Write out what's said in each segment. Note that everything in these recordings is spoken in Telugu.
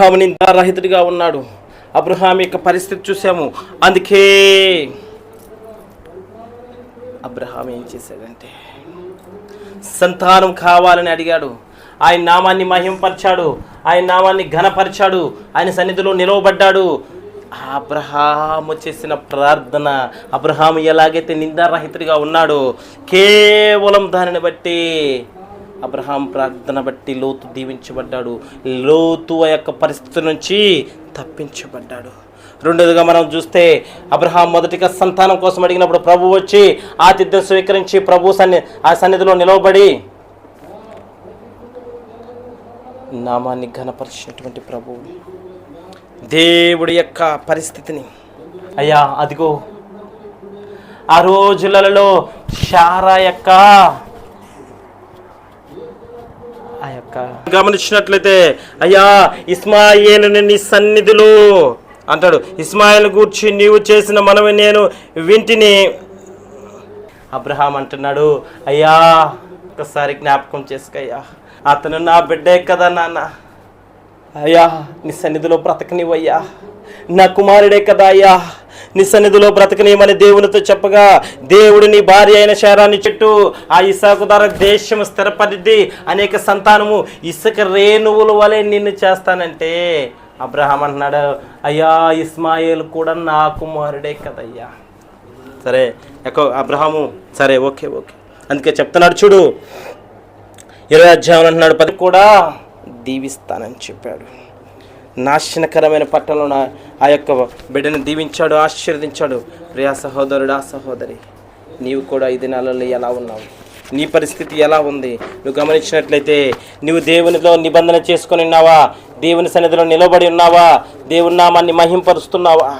అబ్రహాము నిందారహితుడిగా ఉన్నాడు. అబ్రహాం యొక్క పరిస్థితి చూసాము అందుకే అబ్రహాం ఏం చేశాడంటే సంతానం కావాలని అడిగాడు. ఆయన నామాన్ని మహింపరిచాడు. ఆయన నామాన్ని ఘనపరిచాడు. ఆయన సన్నిధిలో నిలవబడ్డాడు. అబ్రహాము చేసిన ప్రార్థన అబ్రహాము ఎలాగైతే నిందారహితుడిగా ఉన్నాడో కేవలం దానిని బట్టి అబ్రహాం ప్రార్థన బట్టి లోతు దీవించబడ్డాడు. లోతు ఆ యొక్క పరిస్థితి నుంచి తప్పించబడ్డాడు. రెండోదిగా మనం చూస్తే అబ్రహాం మొదటిగా సంతానం కోసం అడిగినప్పుడు ప్రభు వచ్చి ఆతిథ్యం స్వీకరించి ప్రభు సన్ని ఆ సన్నిధిలో నిలవబడి నామాన్ని ఘనపరిచినటువంటి ప్రభువు దేవుడి యొక్క పరిస్థితిని. అయ్యా అదిగో. ఆ రోజులలో శారా యొక్క యొక్క గమనించినట్లయితే అయ్యా ఇస్మాయిల్ని నీ సన్నిధులు అంటాడు. ఇస్మాయిల్ గూర్చి నీవు చేసిన మనవి నేను వింటిని. అబ్రహాం అంటున్నాడు అయ్యా ఒకసారి జ్ఞాపకం చేసుకయ్యా అతను నా బిడ్డే కదా నాన్న. అయ్యా నీ సన్నిధిలో బ్రతకనివయ్యా నా కుమారుడే కదా అయ్యా. నీ సన్నిధిలో బ్రతకనీయమని దేవునితో చెప్పగా దేవుడు నీ భార్య అయిన శారాన్ని చుట్టూ ఆ ఇసాకు ద్వారా దేశం స్థిరపరిది. అనేక సంతానము ఇసుక రేణువుల వలె నిన్ను చేస్తానంటే అబ్రహాం అంటున్నాడు. అయ్యా ఇస్మాయిల్ కూడా నా కుమారుడే కదయ్యా. సరే ఎక్కువ అబ్రహాము సరే ఓకే ఓకే. అందుకే చెప్తున్నాడు చూడు. ఇరవై అధ్యాయం అంటున్నాడు పది కూడా దీవిస్తానని చెప్పాడు. నాశనకరమైన పట్టణంలో ఆ యొక్క బిడ్డను దీవించాడు ఆశీర్వదించాడు. ప్రియా సహోదరుడా సహోదరి నీవు కూడా ఈ దినాలలో ఎలా ఉన్నావు? నీ పరిస్థితి ఎలా ఉంది? నువ్వు గమనించినట్లయితే నువ్వు దేవునిలో నిబంధన చేసుకొని ఉన్నావా? దేవుని సన్నిధిలో నిలబడి ఉన్నావా? దేవుని నామాన్ని మహింపరుస్తున్నావా?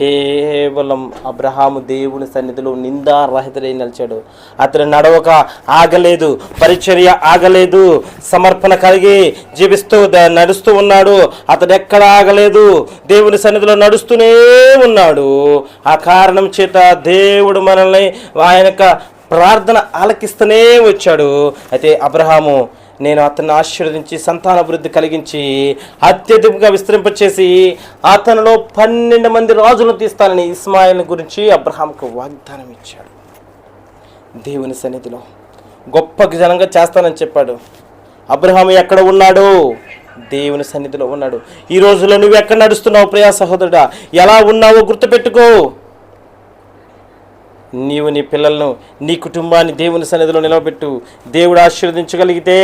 కేవలం అబ్రహాము దేవుని సన్నిధిలో నిందారహితుడై నిలిచాడు. అతను నడవక ఆగలేదు పరిచర్య ఆగలేదు సమర్పణ కలిగి జీవిస్తూ నడుస్తూ ఉన్నాడు. అతడు ఎక్కడ ఆగలేదు దేవుని సన్నిధిలో నడుస్తూనే ఉన్నాడు. ఆ కారణం చేత దేవుడు మనల్ని ఆయన యొక్క ప్రార్థన ఆలకిస్తూనే వచ్చాడు. అయితే అబ్రహాము నేను అతన్ని ఆశీర్వదించి సంతానాభివృద్ధి కలిగించి అత్యధికంగా విస్తరింపచేసి అతనిలో పన్నెండు మంది రాజులను తీస్తానని ఇస్మాయిల్ గురించి అబ్రహాంకు వాగ్దానం ఇచ్చాడు. దేవుని సన్నిధిలో గొప్ప జనంగా చేస్తానని చెప్పాడు. అబ్రహాం ఎక్కడ ఉన్నాడు? దేవుని సన్నిధిలో ఉన్నాడు. ఈ రోజులో నువ్వు ఎక్కడ నడుస్తున్నావు ప్రియా సహోదరుడా? ఎలా ఉన్నావో గుర్తుపెట్టుకో. నీవు నీ పిల్లలను నీ కుటుంబాన్ని దేవుని సన్నిధిలో నిలబెట్టు దేవుడు ఆశీర్వదించగలిగితే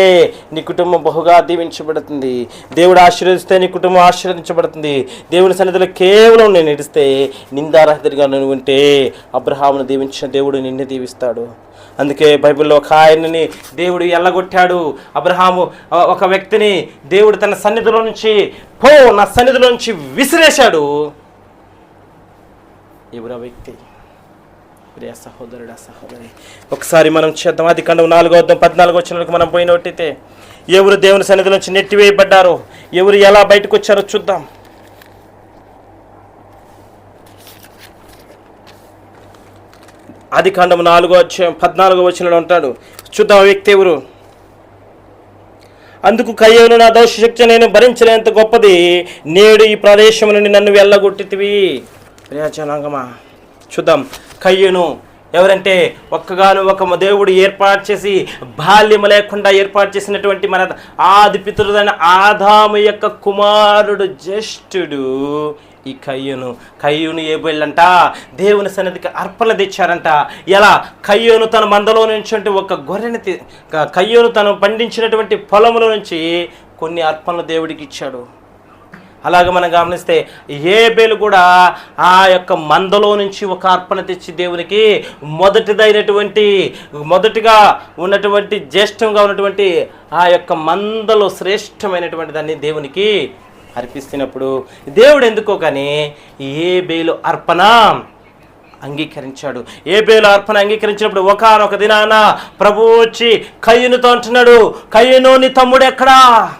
నీ కుటుంబం బహుగా దీవించబడుతుంది. దేవుడు ఆశీర్వదిస్తే నీ కుటుంబం ఆశీర్వదించబడుతుంది. దేవుని సన్నిధిలో కేవలం నేను నడిస్తే నిందారహితుడిగా నువ్వు ఉంటే అబ్రహామును దీవించిన దేవుడు నిన్ను దీవిస్తాడు. అందుకే బైబిల్లో ఒక ఆయనని దేవుడు ఎల్లగొట్టాడు. అబ్రహాము ఒక వ్యక్తిని దేవుడు తన సన్నిధిలో నుంచి పో నా సన్నిధిలో నుంచి విసిరేశాడు. ఎవరా వ్యక్తి. ప్రియ సహోదరుడా సహోదరి. ఒకసారి మనం చేద్దాం. అది కండం నాలుగో వద్దాం పద్నాలుగో వచ్చినకు మనం పోయినట్టయితే ఎవరు దేవుని సన్నిధి నుంచి నెట్టివేయబడ్డారో ఎవరు ఎలా బయటకు వచ్చారో చూద్దాం. అది కాండం నాలుగో వచ్చే పద్నాలుగో వచ్చిన ఉంటాడు. చూద్దాం వ్యక్తి ఎవరు? అందుకు కయ్యను నా దోషశక్తి నేను భరించలేంత గొప్పది. నేడు ఈ ప్రదేశం నుండి నన్ను వెళ్ళగొట్టితివి. ప్రియాజనాంగమా చూద్దాం. కయ్యను. ఎవరంటే ఒక్కగాను ఒక దేవుడు ఏర్పాటు చేసి బాల్యము లేకుండా ఏర్పాటు చేసినటువంటి మన ఆది పితృదైన ఆదాము యొక్క కుమారుడు జ్యేష్ఠుడు ఈ కయ్యూను. కయ్యూను ఏబోళ్ళంట దేవుని సన్నిధికి అర్పణ తెచ్చారంట. ఎలా? కయ్యూను తన మందలో నుంచి ఒక గొర్రెని కయ్యోను కయ్యూను తను పండించినటువంటి పొలంలో నుంచి కొన్ని అర్పణలు దేవుడికి ఇచ్చాడు. అలాగే మనం గమనిస్తే ఏబేలు కూడా ఆ యొక్క మందలో నుంచి ఒక అర్పణ తెచ్చి దేవునికి మొదటిదైనటువంటి మొదటిగా ఉన్నటువంటి జ్యేష్ఠంగా ఉన్నటువంటి ఆ యొక్క మందలో శ్రేష్టమైనటువంటి దాన్ని దేవునికి అర్పిస్తున్నప్పుడు దేవుడు ఎందుకో కానీ ఏ బేలు అర్పణ అంగీకరించాడు. ఏ బేలు అర్పణ అంగీకరించినప్పుడు ఒకనొక దినాన ప్రభు వచ్చి కయ్యనుతో అంటున్నాడు కయ్యను నీ తమ్ముడు ఎక్కడా?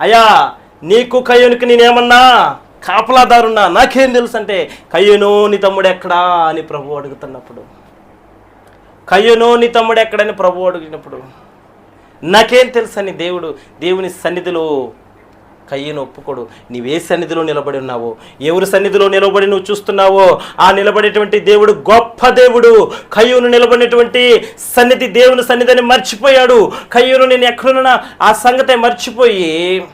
అయ్యా నీకు కయ్యూనికి నేనేమన్నా కాపలాదారున్నా? నాకేం తెలుసు అంటే కయ్యనో నీ తమ్ముడు ఎక్కడా అని ప్రభు అడుగుతున్నప్పుడు. కయ్యనో నీ తమ్ముడు ఎక్కడని ప్రభు అడిగినప్పుడు నాకేం తెలుసు అని దేవుడు? దేవుని సన్నిధిలో కయ్యను ఒప్పుకోడు. నీవే సన్నిధిలో నిలబడి ఉన్నావో. ఎవరి సన్నిధిలో నిలబడి నువ్వు చూస్తున్నావో ఆ నిలబడేటువంటి దేవుడు గొప్ప దేవుడు. కయ్యూను నిలబడినటువంటి సన్నిధి దేవుని సన్నిధిని మర్చిపోయాడు. కయ్యూను నేను ఎక్కడున్నా ఆ సంగతే మర్చిపోయి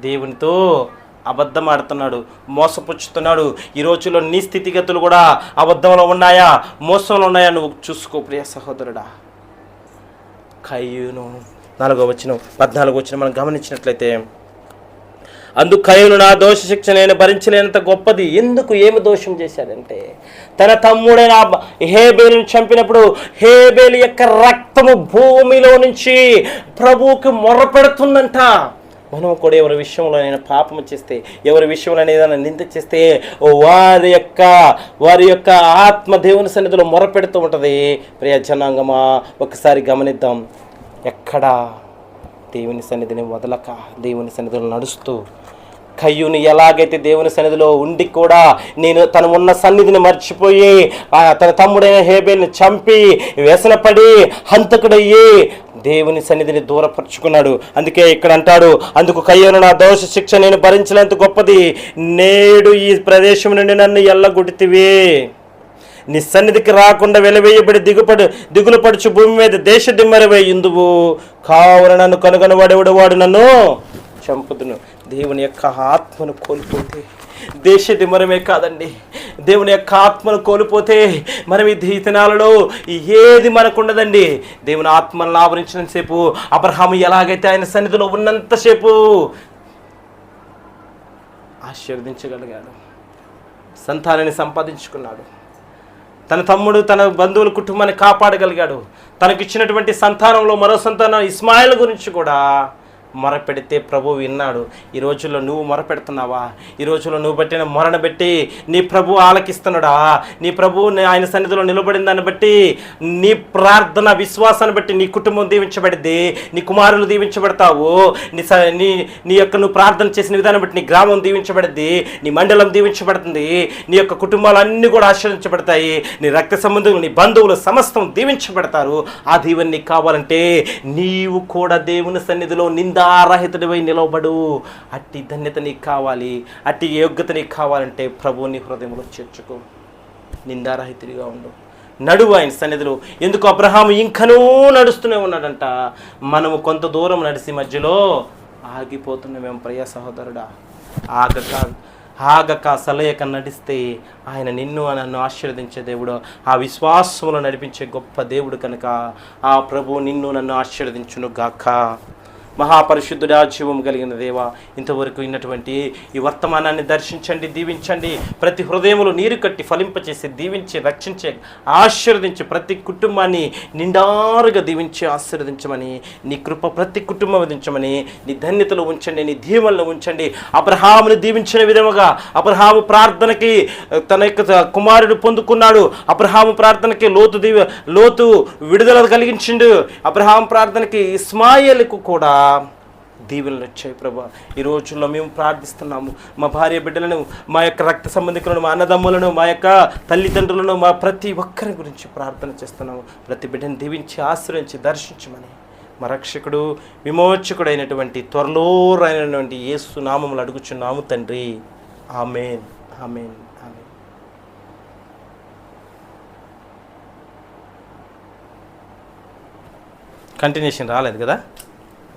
దేవునితో అబద్ధం ఆడుతున్నాడు మోసపుచ్చుతున్నాడు. ఈ రోజుల్లో నీ స్థితిగతులు కూడా అబద్ధంలో ఉన్నాయా? మోసంలో ఉన్నాయా? నువ్వు చూసుకో ప్రియ సహోదరుడా. కయ్యూను. నాలుగో వచ్చిన పద్నాలుగో వచ్చిన మనం గమనించినట్లయితే అందు కయ్యూను నా దోష శిక్ష నేను భరించలేనంత గొప్పది. ఎందుకు? ఏమి దోషం చేశాడంటే తన తమ్ముడైన హేబేలుని చంపినప్పుడు హేబేలు యొక్క రక్తము భూమిలో నుంచి ప్రభువుకి మొరపెడుతుందంట మనం కూడా ఎవరి విషయంలో నేను పాపం చేస్తే ఎవరి విషయంలో ఏదైనా నింద చేస్తే వారి యొక్క వారి యొక్క ఆత్మ దేవుని సన్నిధిలో మొరపెడుతూ ఉంటుంది. ప్రియ జనాంగమా ఒకసారి గమనిద్దాం. ఎక్కడ దేవుని సన్నిధిని వదలక దేవుని సన్నిధిలో నడుస్తూ కయ్యూని ఎలాగైతే దేవుని సన్నిధిలో ఉండి కూడా నేను తను ఉన్న సన్నిధిని మర్చిపోయి తన తమ్ముడైన హేబేని చంపి వ్యసనపడి హంతకుడయ్యి దేవుని సన్నిధిని దూరపరుచుకున్నాడు. అందుకే ఇక్కడ అంటాడు అందుకు కయ్యను నా దోష శిక్ష నేను భరించలేంత గొప్పది. నేడు ఈ ప్రదేశం నుండి నన్ను ఎల్లగొడితివి. నీ సన్నిధికి రాకుండా వెలవేయబడి దిగుపడు దిగులు పడుచు భూమి మీద దేశ దిమ్మరవే ఇందువు కావున నన్ను కనుగొనవాడేవాడు? వాడు నన్ను చంపుదును. దేవుని యొక్క ఆత్మను కోల్పోతే దేశ దిమరమే కాదండి. దేవుని యొక్క ఆత్మను కోల్పోతే మనం ఈ దినాలలో ఏది మనకు ఉండదండి దేవుని ఆత్మను ఆవరించినంతసేపు అబ్రహాము ఎలాగైతే ఆయన సన్నిధిలో ఉన్నంతసేపు ఆశీర్వదించగలిగాడు. సంతానాన్ని సంపాదించుకున్నాడు. తన తమ్ముడు తన బంధువుల కుటుంబాన్ని కాపాడగలిగాడు. తనకిచ్చినటువంటి సంతానంలో మరో సంతానం ఇస్మాయిల్ గురించి కూడా మొరపెడితే ప్రభు విన్నాడు. ఈ రోజుల్లో నువ్వు మొరపెడుతున్నావా? ఈ రోజుల్లో నువ్వు పెట్టిన మొరను బట్టి నీ ప్రభు ఆలకిస్తున్నాడా? నీ ప్రభు ఆయన సన్నిధిలో నిలబడిన దాన్ని బట్టి నీ ప్రార్థన విశ్వాసాన్ని బట్టి నీ కుటుంబం దీవించబడింది. నీ కుమారులు దీవించబడతావు. నీ స నీ నీ యొక్క నువ్వు ప్రార్థన చేసిన విధానం బట్టి నీ గ్రామం దీవించబడింది. నీ మండలం దీవించబడుతుంది. నీ యొక్క కుటుంబాలు అన్నీ కూడా ఆశ్రయించబడతాయి. నీ రక్త సంబంధులు నీ బంధువులు సమస్తం దీవించబడతారు. ఆ దీవెన్ని కావాలంటే నీవు కూడా దేవుని సన్నిధిలో నిందారహితుడివై నిలవబడు. అట్టి ధన్యత నీకు కావాలి అట్టి యోగ్యత నీకు కావాలంటే ప్రభువుని హృదయంలో చేర్చుకో. నిందారహితుడిగా ఉండు. నడువు ఆయన సన్నిధిలో. ఎందుకు అబ్రహాము ఇంకనూ నడుస్తూనే ఉన్నాడంట. మనము కొంత దూరం నడిచి మధ్యలో ఆగిపోతున్నామేం ప్రియ సహోదరుడా. ఆగక ఆగక సలయక నడిస్తే ఆయన నిన్ను నన్ను ఆశీర్వదించే దేవుడు ఆ విశ్వాసములో నడిపించే గొప్ప దేవుడు కనుక ఆ ప్రభు నిన్ను నన్ను ఆశీర్వదించును గాక మహాపరిశుద్ధుడా జీవం కలిగిన దేవ ఇంతవరకు ఉన్నటువంటి ఈ వర్తమానాన్ని దర్శించండి దీవించండి. ప్రతి హృదయంలో నీరు కట్టి ఫలింపచేసి దీవించి రక్షించే ఆశీర్వదించి ప్రతి కుటుంబాన్ని నిండారుగా దీవించి ఆశీర్వదించమని నీ కృప ప్రతి కుటుంబం విధించమని నీ ధన్యతలో ఉంచండి నీ ధీమల్లో ఉంచండి. అబ్రహాముని దీవించిన విధముగా అబ్రహాము ప్రార్థనకి తన యొక్క కుమారుడు పొందుకున్నాడు. అబ్రహాము ప్రార్థనకి లోతు దీవ లోతు విడుదల కలిగించిండు. అబ్రహాం ప్రార్థనకి ఇస్మాయిల్కు కూడా దీవెనలు వచ్చాయి ప్రభా. ఈ రోజుల్లో మేము ప్రార్థిస్తున్నాము. మా భార్య బిడ్డలను మా యొక్క రక్త సంబంధికులను మా అన్నదమ్ములను మా యొక్క తల్లిదండ్రులను మా ప్రతి ఒక్కరి గురించి ప్రార్థన చేస్తున్నాము. ప్రతి బిడ్డను దీవించి ఆశ్రయించి దర్శించమని. మా రక్షకుడు విమోచకుడైనటువంటి త్వరలో అయినటువంటి యేసు నామములు అడుగుచున్నాము తండ్రి. ఆమెన్. ఆమెన్. ఆమెన్. కంటిన్యూషన్ రాలేదు కదా?